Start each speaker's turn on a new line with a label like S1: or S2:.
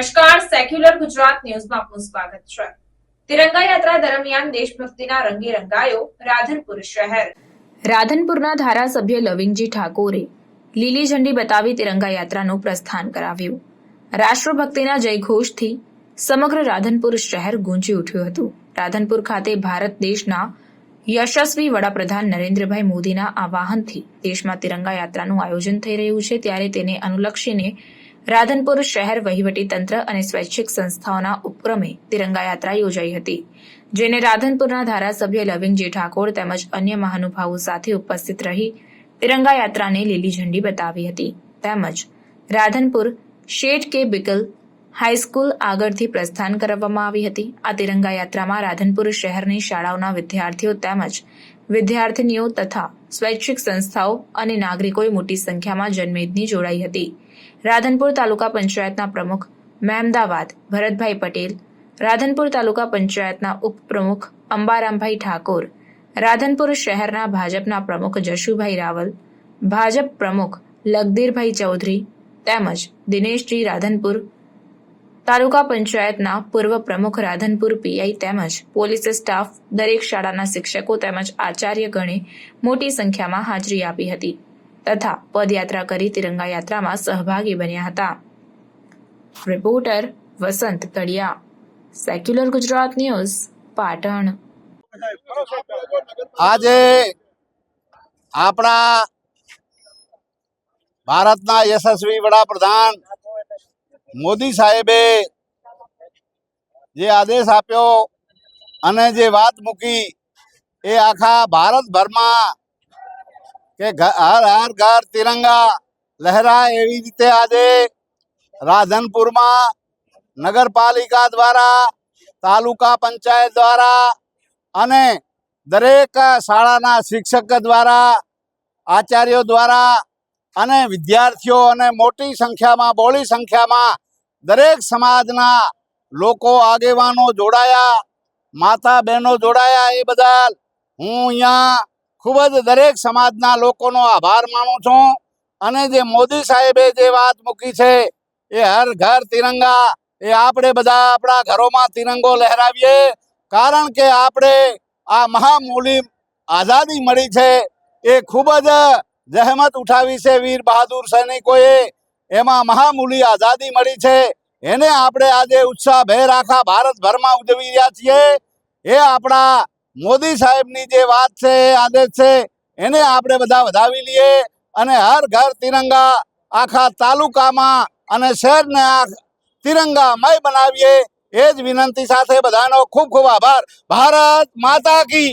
S1: નમસ્કાર સેક્યુલર ગુજરાત ન્યૂઝમાં આપનું સ્વાગત છે. તિરંગા યાત્રા દરમિયાન દેશભક્તિના રંગે રંગાયો રાધનપુર શહેર. રાધનપુરના ધારાસભ્ય લવિંગજી ઠાકોરે લીલી ઝંડી બતાવી તિરંગા યાત્રાનું પ્રસ્થાન કરાવ્યું. રાષ્ટ્રભક્તિના જયઘોષથી સમગ્ર રાધનપુર શહેર ગુંજી ઉઠ્યું હતું. રાધનપુર ખાતે ભારત દેશના યશસ્વી વડાપ્રધાન નરેન્દ્રભાઈ મોદીના આવાહનથી દેશમાં તિરંગા યાત્રાનું આયોજન થઈ રહ્યું છે. ત્યારે તેને અનુલક્ષીને રાધનપુર શહેર વહીવટી તંત્ર અને સ્વૈચ્છિક સંસ્થાઓના ઉપક્રમે તિરંગા યાત્રા યોજાઈ હતી, જેને રાધનપુરના ધારાસભ્ય લવિંગજી ઠાકોર તેમજ અન્ય મહાનુભાવો સાથે ઉપસ્થિત રહી તિરંગા યાત્રાને લીલી ઝંડી બતાવી હતી. તેમજ રાધનપુર શેઠ કે બિકલ હાઈસ્કૂલ આગળથી પ્રસ્થાન કરાવવામાં આવી હતી. આ તિરંગા યાત્રામાં રાધનપુર શહેરની શાળાઓના વિદ્યાર્થીઓ તેમજ વિદ્યાર્થીનીઓ તથા સ્વૈચ્છિક સંસ્થાઓ અને નાગરિકોએ મોટી સંખ્યામાં જનમેદની જોડાઈ હતી. રાધનપુર તાલુકા પંચાયતના પ્રમુખ મહેમદાવાદ, ભરતભાઈ પટેલ, રાધનપુર તાલુકા પંચાયતના ઉપપ્રમુખ અંબારામભાઈ ઠાકોર, રાધનપુર શહેરના ભાજપના પ્રમુખ જશુભાઈ રાવલ, ભાજપ પ્રમુખ લગદીરભાઈ ચૌધરી તેમજ દિનેશજી રાધનપુર તાલુકા પંચાયતના પૂર્વ પ્રમુખ રાધનપુર પીઆઈ તેમજ પોલીસ સ્ટાફ દરેક શાળાના શિક્ષકો તેમજ આચાર્યગણે મોટી સંખ્યામાં હાજરી આપી હતી તથા પદયાત્રા કરી તિરંગા યાત્રામાં સહભાગી બન્યા હતા. રિપોર્ટર વસંત તળિયા, સેક્યુલર ગુજરાત ન્યૂઝ, પાટણ.
S2: આજે આપણા ભારતના યશસ્વી વડાપ્રધાન મોદી સાહેબે જે આદેશ આપ્યો અને જે વાત મૂકી એ આખા ભારતભરમાં કે હર હર, ઘર, તિરંગા લહેરાય એવી રીતે આજે રાધનપુરમાં નગરપાલિકા દ્વારા, તાલુકા પંચાયત દ્વારા અને દરેક શાળાના શિક્ષક દ્વારા, આચાર્યો દ્વારા અને વિદ્યાર્થીઓ અને મોટી સંખ્યામાં, બહોળી સંખ્યામાં દરેક સમાજના લોકો આગેવાનો જોડાયા, માતા બહેનો જોડાયા એ બદલ હું અહીંયા ખૂબ જ દરેક સમાજના લોકોનો આભાર માનું છું. અને જે મોદી સાહેબે જે વાત મૂકી છે એ હર ઘર તિરંગા, એ આપણે બધા આપણા ઘરોમાં તિરંગો લહેરાવીએ. કારણ કે આપણે આ મહામૂલી આઝાદી મળી છે એ ખૂબ જ જહેમત ઉઠાવી છે વીર બહાદુર સૈનિકોએ. એમાં મહામૂલી આઝાદી મળી છે. એને આપણે આજે ઉત્સાહભેર આખા ભારતભરમાં ઉજવી રહ્યા છીએ. એ આપણા મોદી સાહેબની જે વાત છે, એ આદેશ છે, એને આપણે બધા વધાવી લઈએ અને હર ઘર તિરંગા આખા તાલુકામાં અને શહેરને આ તિરંગામય બનાવીએ. એ જ વિનંતી સાથે બધાનો ખૂબ ખૂબ આભાર. ભારત માતા કી.